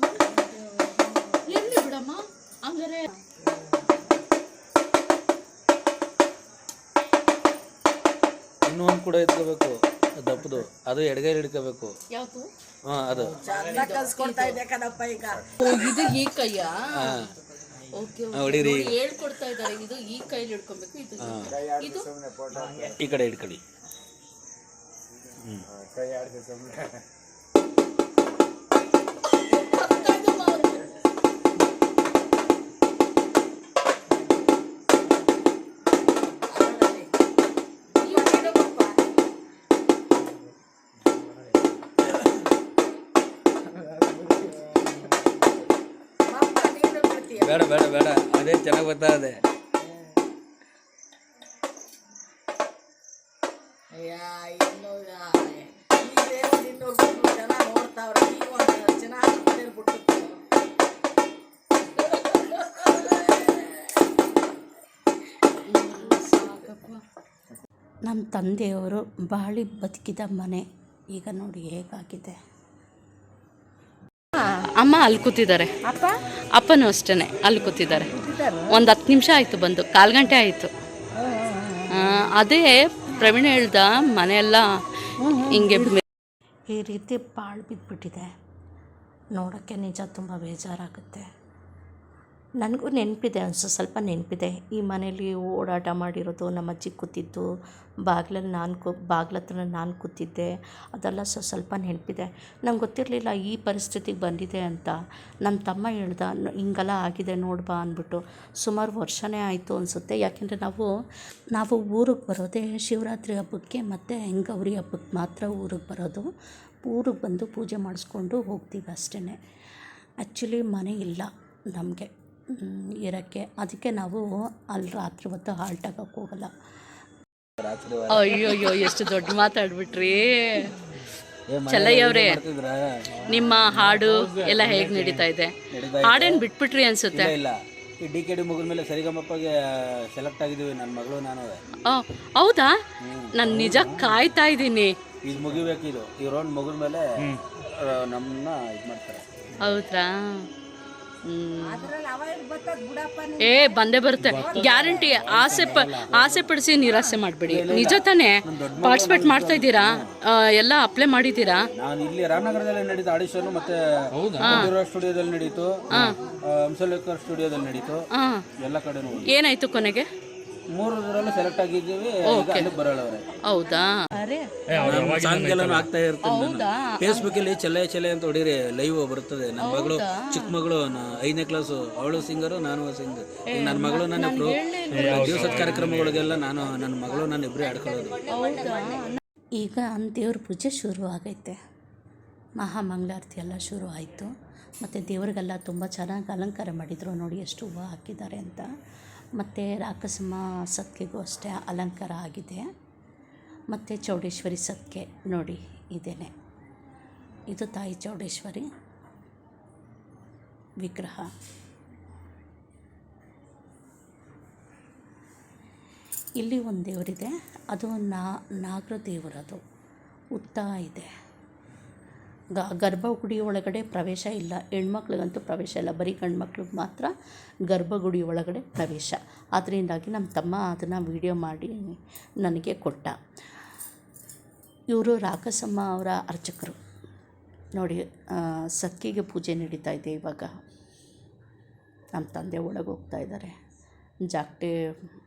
ಬಿಡಮ್ಮ ಎಲ್ಲಿ ಬಿಡಮ್ಮ? ಹಂಗಾರೆ. ಇನ್ನೂ ಒಂದು ಕೂಡ ಎತ್ಕೋಬೇಕು. ದಪ್ಪದು. ಅದು ಎಡಗೈಲಿ ಹಿಡ್ಕೋಬೇಕು. ಯಾವ್ದು? ಹಾಂ ಅದು. ಓ ಇದು ಈ ಕೈಯಾ? ಹಾಂ. ಓಕೆ ಹೊಡೀರಿ. ಹೇಳ್ಕೊಡ್ತಾ ಇದ್ದಾರೆ. ಇದು ಈ ಕೈಲಿ ಹಿಡ್ಕೊಬೇಕು ಇದು ಈ ಕೈ. ಇದು? ಈ ಕಡೆ ಹಿಡ್ಕೊಳ್ಳಿ. ಜನ ಇದೆ. ನಮ್ಮ ತಂದೆಯವರು ಬಾಳಿ ಬದುಕಿದ ಮನೆ. ಈಗ ನೋಡಿ ಹೇಗಾಗಿದೆ. ಅಮ್ಮ ಅಲ್ಲಿ ಕೂತಿದ್ದಾರೆ. ಅಪ್ಪ? ಅಪ್ಪನೂ ಅಷ್ಟೇ ಅಲ್ಲಿ ಕೂತಿದ್ದಾರೆ. ಒಂದು ಹತ್ತು ನಿಮಿಷ ಆಯಿತು ಬಂದು ಕಾಲು ಗಂಟೆ ಆಯಿತು. ಅದೇ ಪ್ರವೀಣ್ ಹೇಳ್ದ ಮನೆಯೆಲ್ಲ ಹಿಂಗೆ ಈ ರೀತಿ ಪಾಳು ಬಿದ್ದುಬಿಟ್ಟಿದೆ ನೋಡೋಕ್ಕೆ ನಿಜ ತುಂಬ ಬೇಜಾರಾಗುತ್ತೆ. ನನಗೂ ನೆನಪಿದೆ, ಅನಿಸು, ಸ್ವಲ್ಪ ನೆನಪಿದೆ. ಈ ಮನೇಲಿ ಓಡಾಟ ಮಾಡಿರೋದು, ನಮ್ಮ ಅಜ್ಜಿ ಕೂತಿದ್ದು, ಬಾಗಿಲಲ್ಲಿ ನಾನು ಕು ಬಾಗ್ಲ ಹತ್ರ ನಾನು ಕೂತಿದ್ದೆ, ಅದೆಲ್ಲ ಸ, ಸ್ವಲ್ಪ ನೆನಪಿದೆ. ನಂಗೆ ಗೊತ್ತಿರಲಿಲ್ಲ ಈ ಪರಿಸ್ಥಿತಿಗೆ ಬಂದಿದೆ ಅಂತ. ನಮ್ಮ ತಮ್ಮ ಹೇಳ್ದ, "ನ- ಹಿಂಗೆಲ್ಲ ಆಗಿದೆ ನೋಡ್ಬಾ ಅಂದ್ಬಿಟ್ಟು. ಸುಮಾರು ವರ್ಷನೇ ಆಯಿತು ಅನಿಸುತ್ತೆ. ಯಾಕೆಂದರೆ ನಾವು ನಾವು ಊರಿಗೆ ಬರೋದೇ ಶಿವರಾತ್ರಿ ಹಬ್ಬಕ್ಕೆ ಮತ್ತು ಗೌರಿ ಹಬ್ಬಕ್ಕೆ ಮಾತ್ರ ಊರಿಗೆ ಬರೋದು. ಊರಿಗೆ ಬಂದು ಪೂಜೆ ಮಾಡಿಸ್ಕೊಂಡು ಹೋಗ್ತೀವಿ ಅಷ್ಟೇ ಆ್ಯಕ್ಚುಲಿ ಮನೆ ಇಲ್ಲ ನಮಗೆ. ಇರೋಕ್ಕೆ. ಅದಕ್ಕೆ ನಾವು ಅಲ್ಲಿ ರಾತ್ರಿ ಹೊತ್ತು ಹಾಲ್ಟ್ ಆಗೋಕ್ಕೆ ಹೋಗಲ್ಲ. ಅಯ್ಯೋ ಅಯ್ಯೋ ಎಷ್ಟು ದೊಡ್ಡ ಮಾತಾಡ್ಬಿಟ್ರಿ. ಏ ಮನೆ ಚೆಲ್ಲಯ್ಯ ಅವರೇ ಮಾಡ್ತಿದ್ರಾ? ನಿಮ್ಮ ಹಾಡು ಎಲ್ಲ ಹೇಗೆ ನಡೀತಾ ಇದೆ? ಹಾಡೇನು ಬಿಟ್ಬಿಟ್ರಿ ಅನ್ಸುತ್ತೆ? ಇಲ್ಲ ಇಲ್ಲ. ಈ ಡಿ ಕೆ ಡಿ ಮುಗಿದ ಮೇಲೆ ಸರಿಗಮಪ್ಪಗೆ ಸೆಲೆಕ್ಟ್ ಆಗಿದ್ದೀವಿ ನನ್ನ ಮಗಳು ನಾನು. ಹೌದಾ? ನಾನು ನಿಜ ಕಾಯ್ತಾ ಇದ್ದೀನಿ. ಇದು ಮುಗಿಬೇಕು ಇದು ಈ ರೌಂಡ್ ಮುಗಿದ ಮೇಲೆ ನಮ್ಮನ್ನ ಇದು ಮಾಡ್ತಾರೆ. ಹೌದ್ರಾ? ಏ ಬಂದೇ ಬರುತ್ತೆ. ಗ್ಯಾರಂಟಿ ಆಸೆ ಪ ಆಸೆ ಪಡಿಸಿ ನಿರಾಸೆ ಮಾಡಬೇಡಿ. ನಿಜ ತಾನೇ? ಪಾರ್ಟಿಸಿಪೇಟ್ ಮಾಡ್ತಾ ಇದ್ದೀರಾ ಎಲ್ಲ ಅಪ್ಲೈ ಮಾಡಿದ್ದೀರಾ? ನಾನು ಇಲ್ಲಿ ರಾಮನಗರದಲ್ಲಿ ನಡೀತು ಆಡಿಷನ್ ಮತ್ತೆ ಸ್ಟುಡಿಯೋದಲ್ಲಿ ನಡೀತು ಹಂಸಲೇಖರ್ ಸ್ಟುಡಿಯೋದಲ್ಲಿ ನಡೀತು ಹಾಂ. ಎಲ್ಲ ಕಡೆ ಏನಾಯ್ತು ಕೊನೆಗೆ? ಮೂರರಲ್ಲೂ ಸೆಲೆಕ್ಟ್ ಆಗಿದ್ದೀವಿ ಈಗ ಹೌದಾ? ಹೌದಾ ಸಾಂಗ್ಗೆಲ್ಲ ಆಗ್ತಾ ಇರ್ತೀನಿ ಹೌದಾ? ಫೇಸ್ಬುಕ್ ಅಲ್ಲಿ ಚೆಲ್ಲೆ ಚಲ್ಲೆ ಅಂತ ಹೊಡಿರಿ ಲೈವ್ ಬರ್ತದೆ. ನನ್ನ ಮಗಳು ಚಿಕ್ಕ ಮಗಳು ಐದನೇ ಕ್ಲಾಸ್ ಅವಳು ಸಿಂಗರು ನಾನು ಸಿಂಗರ್ ನನ್ನ ಮಗಳು ನನ್ನ ಇಬ್ರು ದಿವಸದ ಕಾರ್ಯಕ್ರಮಗಳಿಗೆಲ್ಲ ನಾನು ನನ್ನ ಮಗಳು ನಾನು ಇಬ್ಬರೇ ಆಡ್ಕೊಳ್ಳೋದು. ಹೌದಾ? ಈಗ ದೇವ್ರ ಪೂಜೆ ಶುರು ಆಗೈತೆ. ಮಹಾಮಂಗಳಾರತಿ ಎಲ್ಲ ಶುರು ಆಯಿತು. ಮತ್ತು ದೇವ್ರಿಗೆಲ್ಲ ತುಂಬ ಚೆನ್ನಾಗಿ ಅಲಂಕಾರ ಮಾಡಿದರು. ನೋಡಿ ಎಷ್ಟು ಹೂವು ಹಾಕಿದ್ದಾರೆ ಅಂತ. ಮತ್ತು ರಾಕಸಮ್ಮ ಸತ್ಕೆಗೂ ಅಷ್ಟೇ ಅಲಂಕಾರ ಆಗಿದೆ. ಮತ್ತು ಚೌಡೇಶ್ವರಿ ಸತ್ಕೆ ನೋಡಿ ಇದೇನೆ. ಇದು ತಾಯಿ ಚೌಡೇಶ್ವರಿ ವಿಗ್ರಹ. ಇಲ್ಲಿ ಒಂದು ದೇವರಿದೆ. ಅದು ನಾ ನಾಗರ ದೇವರದು ಉತ್ತ ಇದೆ. ಗ ಗರ್ಭಗುಡಿ ಒಳಗಡೆ ಪ್ರವೇಶ ಇಲ್ಲ. ಹೆಣ್ಮಕ್ಳಿಗಂತೂ ಪ್ರವೇಶ ಇಲ್ಲ. ಬರೀ ಗಂಡು ಮಕ್ಳಿಗೆ ಮಾತ್ರ ಗರ್ಭಗುಡಿ ಒಳಗಡೆ ಪ್ರವೇಶ. ಅದರಿಂದಾಗಿ ನಮ್ಮ ತಮ್ಮ ಅದನ್ನು ವಿಡಿಯೋ ಮಾಡಿ ನನಗೆ ಕೊಟ್ಟ. ಇವರು ರಾಕಸಮ್ಮ ಅವರ ಅರ್ಚಕರು. ನೋಡಿ ಸತ್ತಿಗೆ ಪೂಜೆ ನಡೀತಾ ಇದೆ ಇವಾಗ. ನಮ್ಮ ತಂದೆ ಒಳಗೆ ಹೋಗ್ತಾ ಇದ್ದಾರೆ ಜಾಕ್ಟೆ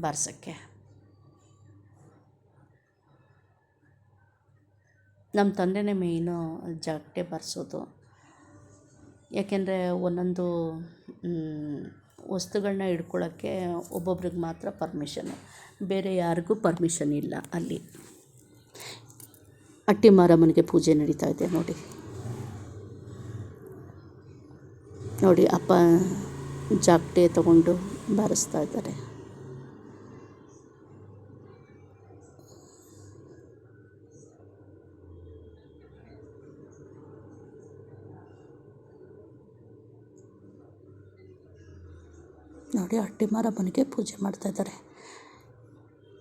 ಬಾರ್ಸೋಕ್ಕೆ. ನಮ್ಮ ತಂದೆನೇ ಮೇಯ್ನು ಜಾಗಟೆ ಬಾರಿಸೋದು. ಯಾಕೆಂದರೆ ಒಂದೊಂದು ವಸ್ತುಗಳನ್ನ ಹಿಡ್ಕೊಳ್ಳೋಕ್ಕೆ ಒಬ್ಬೊಬ್ರಿಗೆ ಮಾತ್ರ ಪರ್ಮಿಷನ್ನು ಬೇರೆ ಯಾರಿಗೂ ಪರ್ಮಿಷನ್ ಇಲ್ಲ ಅಲ್ಲಿ. ಅಟ್ಟಿ ಮಾರಮ್ಮನಿಗೆ ಪೂಜೆ ನಡೀತಾ ಇದೆ ನೋಡಿ. ನೋಡಿ, ಅಪ್ಪ ಜಾಗಟೆ ತಗೊಂಡು ಬಾರಿಸ್ತಾ ಇದ್ದಾರೆ. ಅಟ್ಟಿ ಮಾರಮ್ಮನಿಗೆ ಪೂಜೆ ಮಾಡ್ತಾ ಇದ್ದಾರೆ.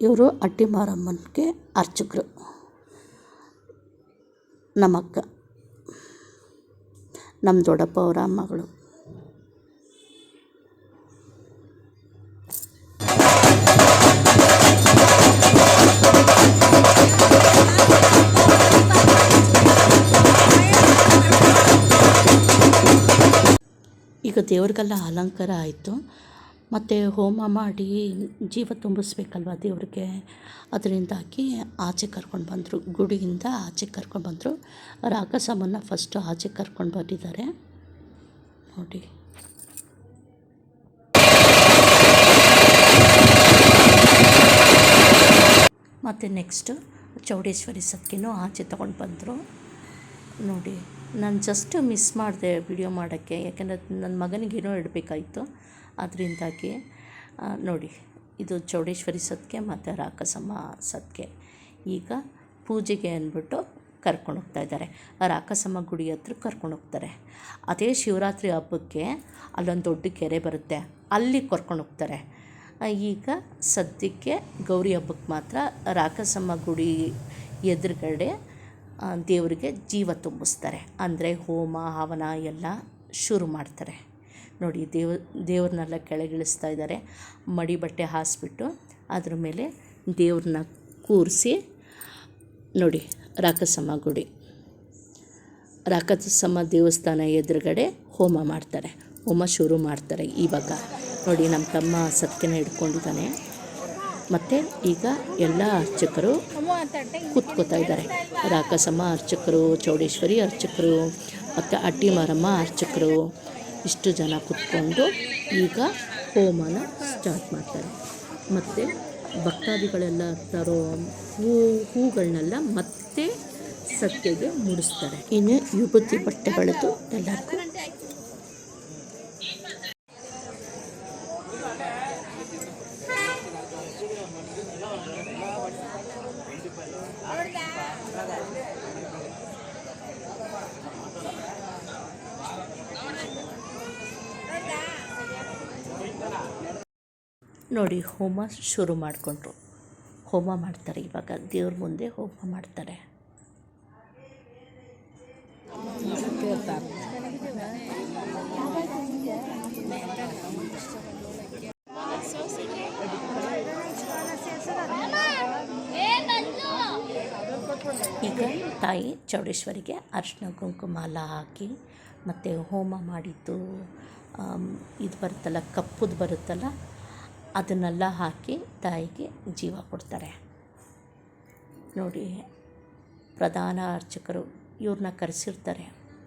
ಇವರು ಅಟ್ಟಿ ಮಾರಮ್ಮನಿಗೆ ಅರ್ಚಕರು. ನಮ್ಮಕ್ಕ, ನಮ್ಮ ದೊಡ್ಡಪ್ಪ ಅವರ ಮಗಳು. ಈಗ ದೇವ್ರಿಗೆಲ್ಲ ಅಲಂಕಾರ ಆಯಿತು. ಮತ್ತು ಹೋಮ ಮಾಡಿ ಜೀವ ತುಂಬಿಸ್ಬೇಕಲ್ವ ದೇವ್ರಿಗೆ? ಅದರಿಂದಾಗಿ ಆಚೆ ಕರ್ಕೊಂಡು ಬಂದರು. ಗುಡಿಯಿಂದ ಆಚೆ ಕರ್ಕೊಂಡು ಬಂದರು. ರಾಕಸಮ್ಮನ್ನ ಫಸ್ಟು ಆಚೆ ಕರ್ಕೊಂಡು ಬಂದಿದ್ದಾರೆ. ನೋಡಿ. ಮತ್ತು ನೆಕ್ಸ್ಟು ಚೌಡೇಶ್ವರಿ ಸತ್ಕಿನೂ ಆಚೆ ತೊಗೊಂಡು ಬಂದರು. ನೋಡಿ, ನಾನು ಜಸ್ಟ್ ಮಿಸ್ ಮಾಡಿದೆ ವಿಡಿಯೋ ಮಾಡೋಕ್ಕೆ. ಯಾಕೆಂದರೆ ನನ್ನ ಮಗನಿಗೇನೋ ಇಡಬೇಕಾಯಿತು ಅದರಿಂದಾಗಿ ನೋಡಿ, ಇದು ಚೌಡೇಶ್ವರಿ ಸತ್ಕೆ ಮತ್ತು ರಾಕಸಮ್ಮ ಸತ್ಕೆ ಈಗ ಪೂಜೆಗೆ ಅಂದ್ಬಿಟ್ಟು ಕರ್ಕೊಂಡು ಹೋಗ್ತಾ ಇದ್ದಾರೆ. ರಾಕಸಮ್ಮ ಗುಡಿ ಹತ್ರ ಕರ್ಕೊಂಡು ಹೋಗ್ತಾರೆ. ಅದೇ ಶಿವರಾತ್ರಿ ಹಬ್ಬಕ್ಕೆ ಅಲ್ಲೊಂದು ದೊಡ್ಡ ಕೆರೆ ಬರುತ್ತೆ. ಅಲ್ಲಿ ಕರ್ಕೊಂಡು ಹೋಗ್ತಾರೆ. ಈಗ ಸದ್ಯಕ್ಕೆ ಗೌರಿ ಹಬ್ಬಕ್ಕೆ ಮಾತ್ರ ರಾಕಸಮ್ಮ ಗುಡಿ ಎದುರುಗಡೆ ದೇವರಿಗೆ ಜೀವ ತುಂಬಿಸ್ತಾರೆ. ಅಂದರೆ ಹೋಮ, ಹವನ ಎಲ್ಲ ಶುರು ಮಾಡ್ತಾರೆ. ನೋಡಿ ದೇವ, ದೇವ್ರನ್ನೆಲ್ಲ ಕೆಳಗಿಳಿಸ್ತಾ ಇದ್ದಾರೆ. ಮಡಿ ಬಟ್ಟೆ ಹಾಸ್ಬಿಟ್ಟು ಅದ್ರ ಮೇಲೆ ದೇವ್ರನ್ನ ಕೂರಿಸಿ ನೋಡಿ ರಾಕಸಮ್ಮ ಗುಡಿ. ರಾಕಸಮ್ಮ ದೇವಸ್ಥಾನ ಎದುರುಗಡೆ ಹೋಮ ಮಾಡ್ತಾರೆ. ಹೋಮ ಶುರು ಮಾಡ್ತಾರೆ ಇವಾಗ. ನೋಡಿ ನಮ್ಮ ತಮ್ಮ ಸತ್ಯನ ಹಿಡ್ಕೊಂಡಿದ್ದಾನೆ. ಮತ್ತು ಈಗ ಎಲ್ಲ ಅರ್ಚಕರು ಕೂತ್ಕೋತಾ ಇದ್ದಾರೆ. ರಾಕಸಮ್ಮ ಅರ್ಚಕರು, ಚೌಡೇಶ್ವರಿ ಅರ್ಚಕರು, ಮತ್ತು ಅಟ್ಟಿ ಮಾರಮ್ಮ ಅರ್ಚಕರು ಇಷ್ಟು ಜನ ಕುತ್ಕೊಂಡು ಈಗ ಹೋಮನ ಸ್ಟಾರ್ಟ್ ಮಾಡ್ತಾರೆ. ಮತ್ತು ಭಕ್ತಾದಿಗಳೆಲ್ಲ ತರೋ ಹೂ, ಹೂಗಳನ್ನೆಲ್ಲ ಮತ್ತೆ ಸತ್ಯಗೆ ಮುಡಿಸ್ತಾರೆ. ಇನ್ನು ಯುವತಿ ಬಟ್ಟೆಗಳದ್ದು ಎಲ್ಲರಿಗೂ ನೋಡಿ, ಹೋಮ ಶುರು ಮಾಡಿಕೊಂಡ್ರು. ಹೋಮ ಮಾಡ್ತಾರೆ. ಇವಾಗ ದೇವ್ರ ಮುಂದೆ ಹೋಮ ಮಾಡ್ತಾರೆ. ಈಗ ತಾಯಿ ಚೌಡೇಶ್ವರಿಗೆ ಅರಿಶಿನ ಕುಂಕುಮಾಲ ಹಾಕಿ, ಮತ್ತು ಹೋಮ ಮಾಡಿದ್ದು ಇದು ಬರುತ್ತಲ್ಲ, ಕಪ್ಪುದು ಬರುತ್ತಲ್ಲ ಅದನ್ನೆಲ್ಲ ಹಾಕಿ ತಾಯಿಗೆ ಜೀವ ಕೊಡ್ತಾರೆ. ನೋಡಿ, ಪ್ರಧಾನ ಅರ್ಚಕರು ಇವ್ರನ್ನ ಕರೆಸಿರ್ತಾರೆ.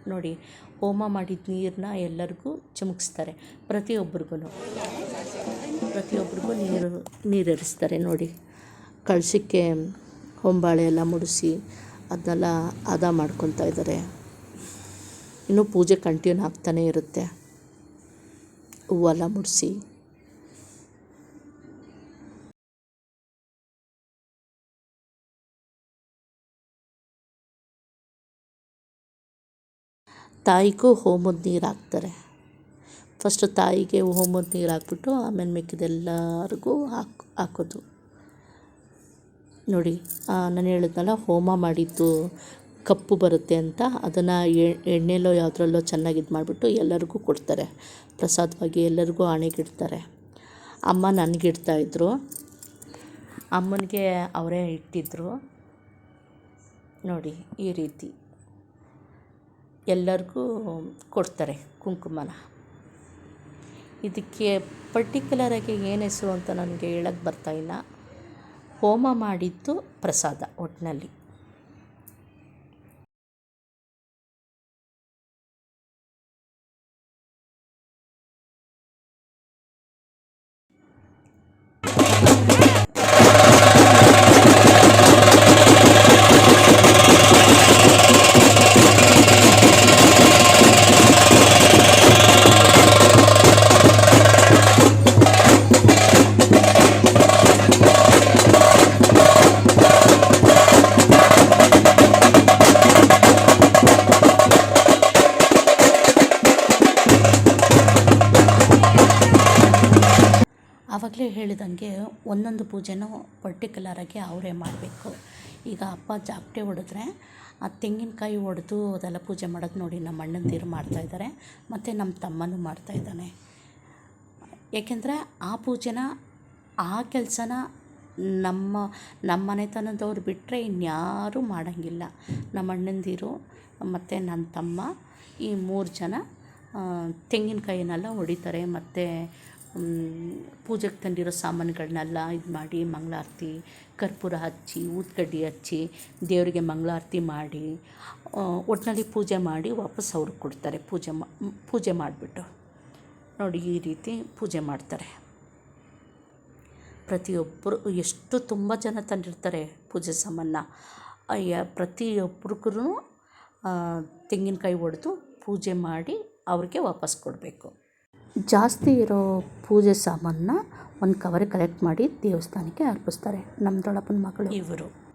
ನೋಡಿ, ಹೋಮ ಮಾಡಿದ ನೀರನ್ನ ಎಲ್ಲರಿಗೂ ಚಿಮುಕಿಸ್ತಾರೆ. ಪ್ರತಿಯೊಬ್ಬರಿಗೂ ಪ್ರತಿಯೊಬ್ಬರಿಗೂ ನೀರು, ನೀರರಿಸ್ತಾರೆ. ನೋಡಿ ಕಳಶಕ್ಕೆ ಹೊಂಬಾಳೆ ಎಲ್ಲ ಮುಡಿಸಿ ಅದನ್ನೆಲ್ಲ ಹದ ಮಾಡ್ಕೊತಾ ಇದ್ದಾರೆ. ಇನ್ನೂ ಪೂಜೆ ಕಂಟಿನ್ಯೂ ಆಗ್ತಾನೇ ಇರುತ್ತೆ. ಹೂವೆಲ್ಲ ಮುಡಿಸಿ. ತಾಯಿಗೂ ಹೋಮದ ನೀರು ಹಾಕ್ತಾರೆ. ಫಸ್ಟು ತಾಯಿಗೆ ಹೋಮದ ನೀರು ಹಾಕ್ಬಿಟ್ಟು ಆಮೇಲೆ ಮಿಕ್ಕಿದೆಲ್ಲರಿಗೂ ಹಾಕ್, ಹಾಕೋದು. ನೋಡಿ ನಾನು ಹೇಳಿದ್ನಲ್ಲ, ಹೋಮ ಮಾಡಿದ್ದು ಕಪ್ಪು ಬರುತ್ತೆ ಅಂತ, ಅದನ್ನು ಎಣ್ಣೆಲೋ ಯಾವುದ್ರಲ್ಲೋ ಚೆನ್ನಾಗಿ ಇದು ಮಾಡಿಬಿಟ್ಟು ಎಲ್ಲರಿಗೂ ಕೊಡ್ತಾರೆ. ಪ್ರಸಾದವಾಗಿ ಎಲ್ಲರಿಗೂ ಹಣೆಗಿಡ್ತಾರೆ ಅಮ್ಮ ನನಗಿಡ್ತಾಯಿದ್ರು ಅಮ್ಮನಿಗೆ ಅವರೇ ಇಟ್ಟಿದ್ರು. ನೋಡಿ, ಈ ರೀತಿ. ಎಲ್ಲರಿಗೂ ಕೊಡ್ತಾರೆ ಕುಂಕುಮನ. ಇದಕ್ಕೆ ಪರ್ಟಿಕ್ಯುಲರಾಗಿ ಏನು ಹೆಸರು ಅಂತ ನನಗೆ ಹೇಳಕ್ಕೆ ಬರ್ತಾಯಿಲ್ಲ ಹೋಮ ಮಾಡಿದ್ದು ಪ್ರಸಾದ ಒಟ್ಟಿನಲ್ಲಿ ಒಂದೊಂದು ಪೂಜೆನೂ ಪರ್ಟಿಕ್ಯುಲರಾಗಿ ಅವರೇ ಮಾಡಬೇಕು. ಈಗ ಅಪ್ಪ ಜಾಪ್ಟೆ ಹೊಡೆದ್ರೆ, ಆ ತೆಂಗಿನಕಾಯಿ ಹೊಡೆದು ಅದೆಲ್ಲ ಪೂಜೆ ಮಾಡೋದು ನೋಡಿ ನಮ್ಮ ಅಣ್ಣಂದಿರು ಮಾಡ್ತಾಯಿದ್ದಾರೆ ಮತ್ತು ನಮ್ಮ ತಮ್ಮನೂ ಮಾಡ್ತಾಯಿದ್ದಾನೆ ಏಕೆಂದರೆ ಆ ಪೂಜೆನ, ಆ ಕೆಲಸನ ನಮ್ಮ ನಮ್ಮ ಮನೆತನದವ್ರು ಬಿಟ್ಟರೆ ಇನ್ಯಾರೂ ಮಾಡೋಂಗಿಲ್ಲ. ನಮ್ಮ ಅಣ್ಣಂದಿರು ಮತ್ತು ನನ್ನ ತಮ್ಮ, ಈ ಮೂರು ಜನ ತೆಂಗಿನಕಾಯಿನೆಲ್ಲ ಹೊಡಿತಾರೆ, ಮತ್ತು ಪೂಜೆಗೆ ತಂದಿರೋ ಸಾಮಾನುಗಳನ್ನೆಲ್ಲ ಇದು ಮಾಡಿ ಮಂಗಳಾರತಿ, ಕರ್ಪೂರ ಹಚ್ಚಿ ಊದ್ಕಡ್ಡಿ ಹಚ್ಚಿ ದೇವರಿಗೆ ಮಂಗಳಾರತಿ ಮಾಡಿ ಒಟ್ಟಿನಲ್ಲಿ ಪೂಜೆ ಮಾಡಿ ವಾಪಸ್ ಅವ್ರಿಗೆ ಕೊಡ್ತಾರೆ. ಪೂಜೆ ಮಾ ಪೂಜೆ ಮಾಡಿಬಿಟ್ಟು. ನೋಡಿ ಈ ರೀತಿ ಪೂಜೆ ಮಾಡ್ತಾರೆ. ಪ್ರತಿಯೊಬ್ಬರು ಎಷ್ಟು ತುಂಬ ಜನ ತಂದಿರ್ತಾರೆ ಪೂಜೆ ಸಾಮಾನ. ಅಯ್ಯ ಪ್ರತಿಯೊಬ್ರಿಗೂ ತೆಂಗಿನಕಾಯಿ ಒಡೆದು ಪೂಜೆ ಮಾಡಿ ಅವ್ರಿಗೆ ವಾಪಸ್ ಕೊಡಬೇಕು. ಜಾಸ್ತಿ ಇರೋ ಪೂಜೆ ಸಾಮಾನನ್ನ ಒಂದು ಕವರಿಗೆ ಕಲೆಕ್ಟ್ ಮಾಡಿ ದೇವಸ್ಥಾನಕ್ಕೆ ಅರ್ಪಿಸ್ತಾರೆ ನಮ್ಮ ದೊಡ್ಡಪ್ಪನ ಮಗಳು. ಇವರು.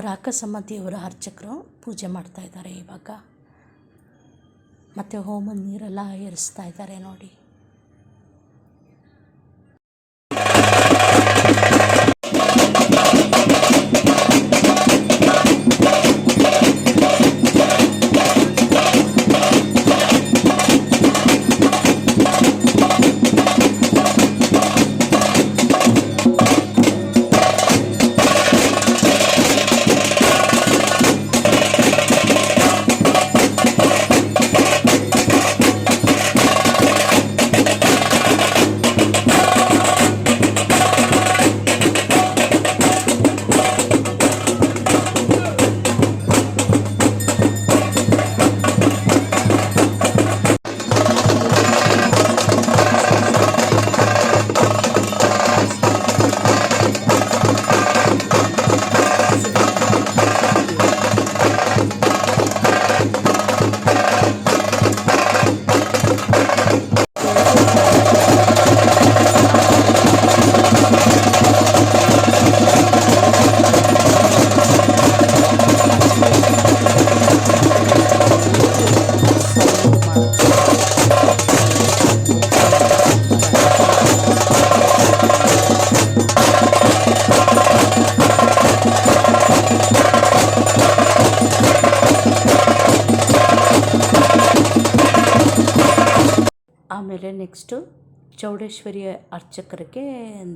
ರಾಕಸಮ್ಮ ದೇವರ ಅರ್ಚಕರು ಪೂಜೆ ಮಾಡ್ತಾ ಇದ್ದಾರೆ ಇವಾಗ. ಮತ್ತು ಹೋಮದ ನೀರೆಲ್ಲ ಏರಿಸ್ತಾ ಇದ್ದಾರೆ ನೋಡಿ. ಚೌಡೇಶ್ವರಿ ಅರ್ಚಕರಿಗೆ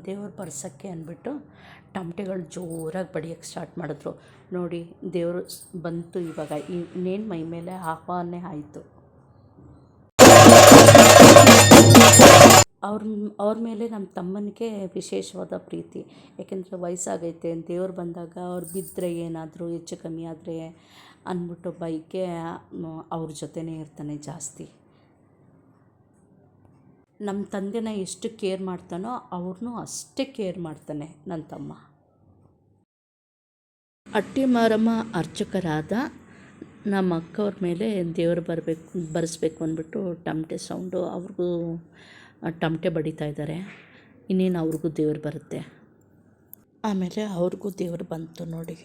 ದೇವ್ರು ಬರ್ಸೋಕ್ಕೆ ಅಂದ್ಬಿಟ್ಟು ಟಮಟೆಗಳು ಜೋರಾಗಿ ಬಡಿಯೋಕ್ಕೆ ಸ್ಟಾರ್ಟ್ ಮಾಡಿದ್ರು. ನೋಡಿ, ದೇವರು ಬಂತು ಇವಾಗ. ಇನ್ನೇನು ಮೈ ಮೇಲೆ ಆಹ್ವಾನ ಆಯಿತು. ಅವ್ರ ಅವ್ರ ಮೇಲೆ ನಮ್ಮ ತಮ್ಮನಿಗೆ ವಿಶೇಷವಾದ ಪ್ರೀತಿ. ಯಾಕೆಂದರೆ ವಯಸ್ಸಾಗೈತೆ, ದೇವ್ರು ಬಂದಾಗ ಅವ್ರು ಬಿದ್ದರೆ ಏನಾದರೂ ಹೆಚ್ಚು ಕಮ್ಮಿ ಆದರೆ ಅಂದ್ಬಿಟ್ಟು ಬೈಕೆ ಅವ್ರ ಜೊತೆನೇ ಇರ್ತಾನೆ ಜಾಸ್ತಿ. ನಮ್ಮ ತಂದೆನ ಎಷ್ಟು ಕೇರ್ ಮಾಡ್ತಾನೋ ಅವ್ರನ್ನೂ ಅಷ್ಟೇ ಕೇರ್ ಮಾಡ್ತಾನೆ ನನ್ನ ತಮ್ಮ. ಅಟ್ಟಿ ಮಾರಮ್ಮ ಅರ್ಚಕರಾದ ನಮ್ಮ ಅಕ್ಕವ್ರ ಮೇಲೆ ದೇವರು ಬರಬೇಕು ಬರೆಸ್ಬೇಕು ಅಂದ್ಬಿಟ್ಟು ಟಮಟೆ ಸೌಂಡು ಅವ್ರಿಗೂ ಟಮಟೆ ಬಡಿತಾ ಇದ್ದಾರೆ. ಇನ್ನೇನು ಅವ್ರಿಗೂ ದೇವ್ರು ಬರುತ್ತೆ? ಆಮೇಲೆ ಅವ್ರಿಗೂ ದೇವರು ಬಂತು ನೋಡಿ.